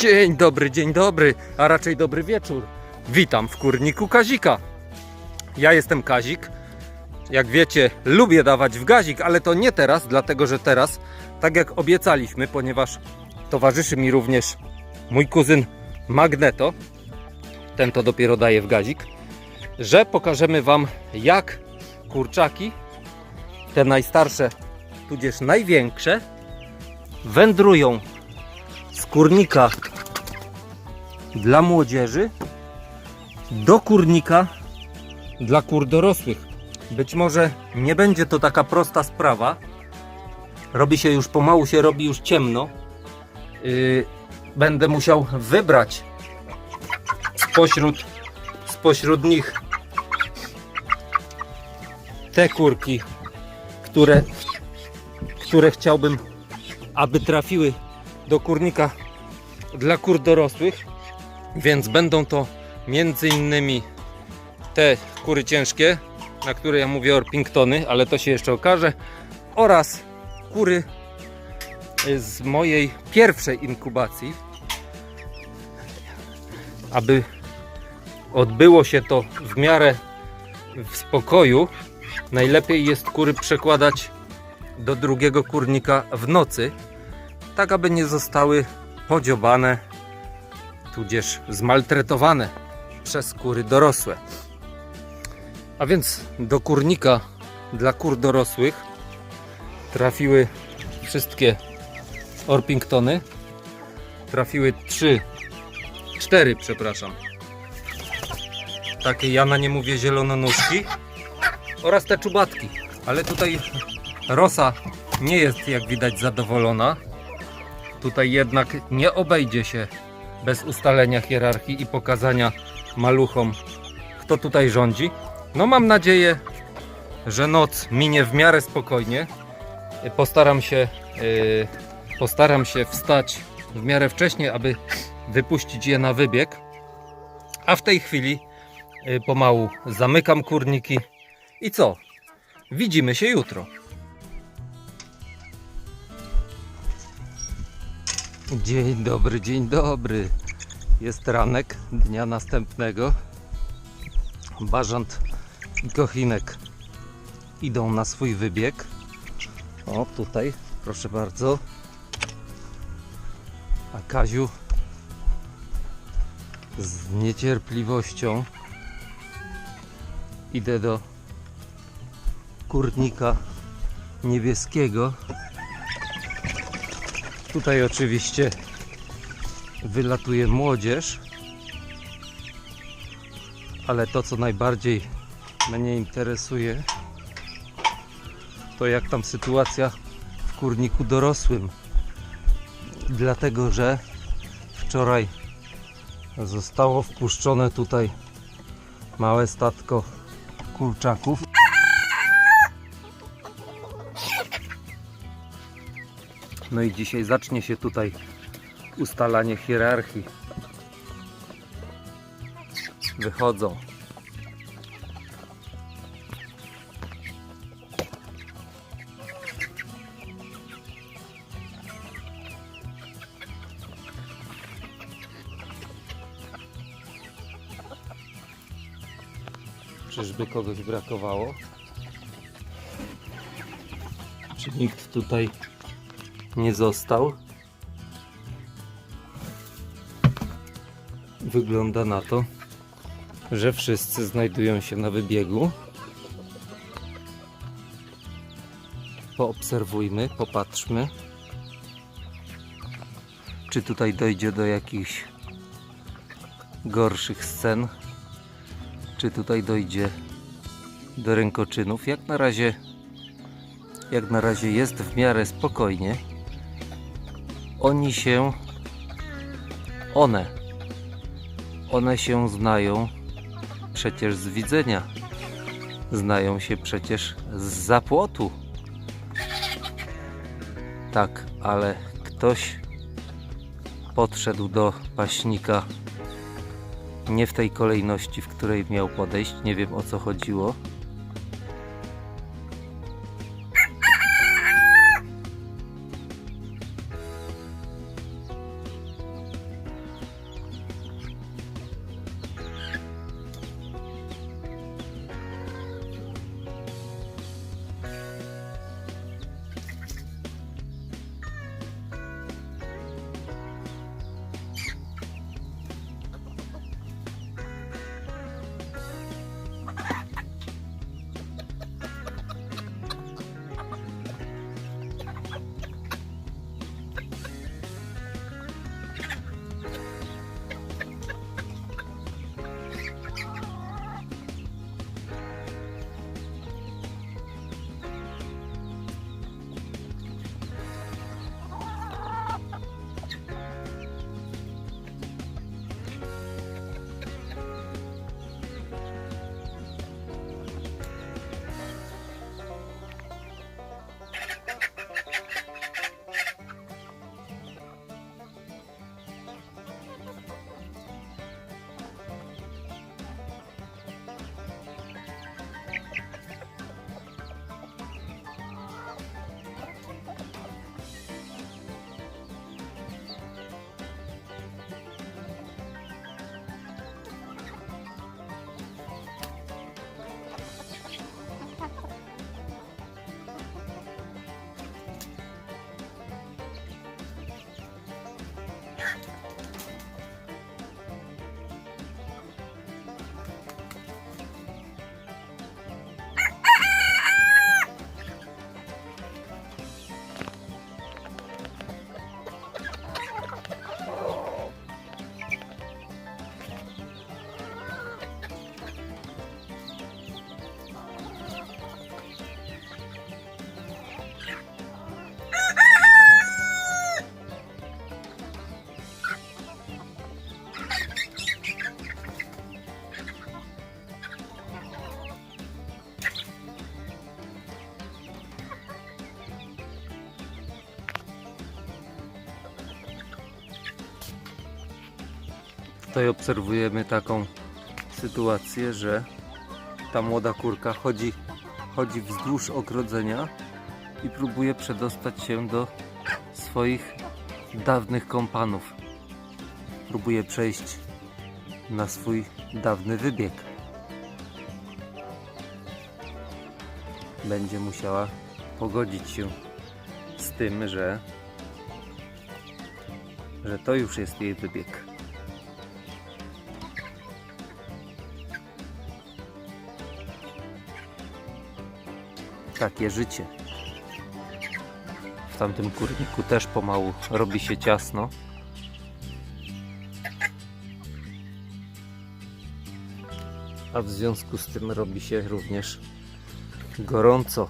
Dzień dobry, dzień dobry, a raczej dobry wieczór. Witam w kurniku Kazika. Ja jestem Kazik. Jak wiecie, lubię dawać w gazik, ale to nie teraz, dlatego że teraz, tak jak obiecaliśmy, ponieważ towarzyszy mi również mój kuzyn Magneto, ten to dopiero daje w gazik, że pokażemy Wam, jak kurczaki, te najstarsze, tudzież największe, wędrują z kurnika dla młodzieży do kurnika dla kur dorosłych. Być może nie będzie to taka prosta sprawa. Robi się już pomału, się robi już ciemno. Yy, będę musiał wybrać spośród, spośród nich te kurki, które, które chciałbym, aby trafiły do kurnika dla kur dorosłych, więc będą to między innymi te kury ciężkie, na które ja mówię Orpingtony, ale to się jeszcze okaże, oraz kury z mojej pierwszej inkubacji, aby odbyło się to w miarę w spokoju. Najlepiej jest kury przekładać do drugiego kurnika w nocy, tak aby nie zostały podziobane, tudzież zmaltretowane przez kury dorosłe. A więc do kurnika dla kur dorosłych trafiły wszystkie Orpingtony. Trafiły trzy, cztery, przepraszam. Takie ja na nie mówię zielononóżki oraz te czubatki. Ale tutaj Rosa nie jest jak widać zadowolona. Tutaj jednak nie obejdzie się bez ustalenia hierarchii i pokazania maluchom, kto tutaj rządzi. No mam nadzieję, że noc minie w miarę spokojnie. Postaram się, yy, postaram się wstać w miarę wcześnie, aby wypuścić je na wybieg. A w tej chwili yy, pomału zamykam kurniki. I co? Widzimy się jutro. Dzień dobry, dzień dobry. Jest ranek dnia następnego. Bażant i Kochinek idą na swój wybieg. O, tutaj, proszę bardzo. A Kaziu z niecierpliwością idę do kurnika niebieskiego. Tutaj oczywiście wylatuje młodzież, ale to co najbardziej mnie interesuje to jak tam sytuacja w kurniku dorosłym. Dlatego, że wczoraj zostało wpuszczone tutaj małe statko kurczaków. No i dzisiaj zacznie się tutaj ustalanie hierarchii. Wychodzą. Czyżby kogoś brakowało? Czy nikt tutaj nie został? Wygląda na to, że wszyscy znajdują się na wybiegu. Poobserwujmy, popatrzmy. Czy tutaj dojdzie do jakichś gorszych scen? Czy tutaj dojdzie do rękoczynów? Jak na razie, jak na razie jest w miarę spokojnie. Oni się, one, one się znają przecież z widzenia. Znają się przecież z zapłotu. Tak, ale ktoś podszedł do paśnika nie w tej kolejności, w której miał podejść. Nie wiem o co chodziło. Tutaj obserwujemy taką sytuację, że ta młoda kurka chodzi, chodzi wzdłuż ogrodzenia i próbuje przedostać się do swoich dawnych kompanów. Próbuje przejść na swój dawny wybieg. Będzie musiała pogodzić się z tym, że, że to już jest jej wybieg. Takie życie. W tamtym kurniku też pomału robi się ciasno. A w związku z tym robi się również gorąco.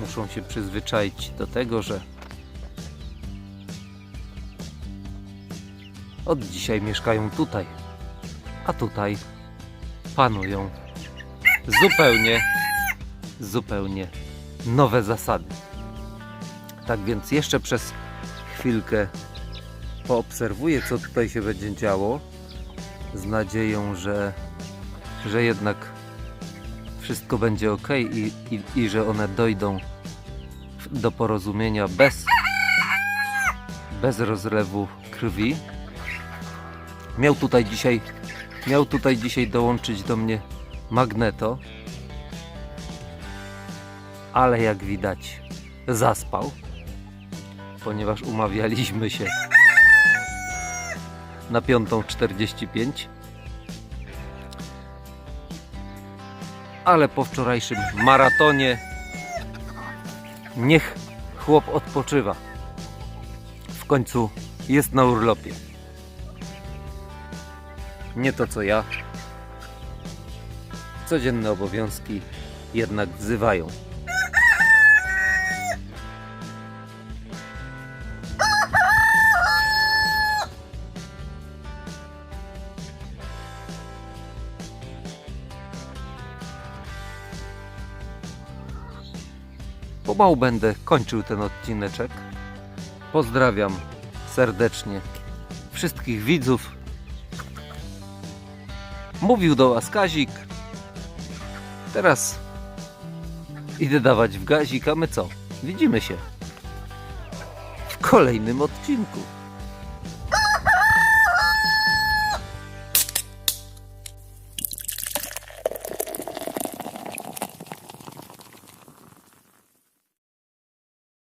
Muszą się przyzwyczaić do tego, że od dzisiaj mieszkają tutaj, a tutaj panują zupełnie, zupełnie nowe zasady. Tak więc jeszcze przez chwilkę poobserwuję, co tutaj się będzie działo, z nadzieją, że, że jednak wszystko będzie ok i, i, i że one dojdą do porozumienia bez, bez rozlewu krwi. Miał tutaj dzisiaj, miał tutaj dzisiaj dołączyć do mnie Magneto, ale jak widać zaspał, ponieważ umawialiśmy się na 5.45. Ale po wczorajszym maratonie niech chłop odpoczywa. W końcu jest na urlopie. Nie to co ja. Codzienne obowiązki jednak wzywają. Pomału będę kończył ten odcineczek. Pozdrawiam serdecznie wszystkich widzów. Mówił do Was Kazik. Teraz idę dawać w gazik, a my co? Widzimy się w kolejnym odcinku.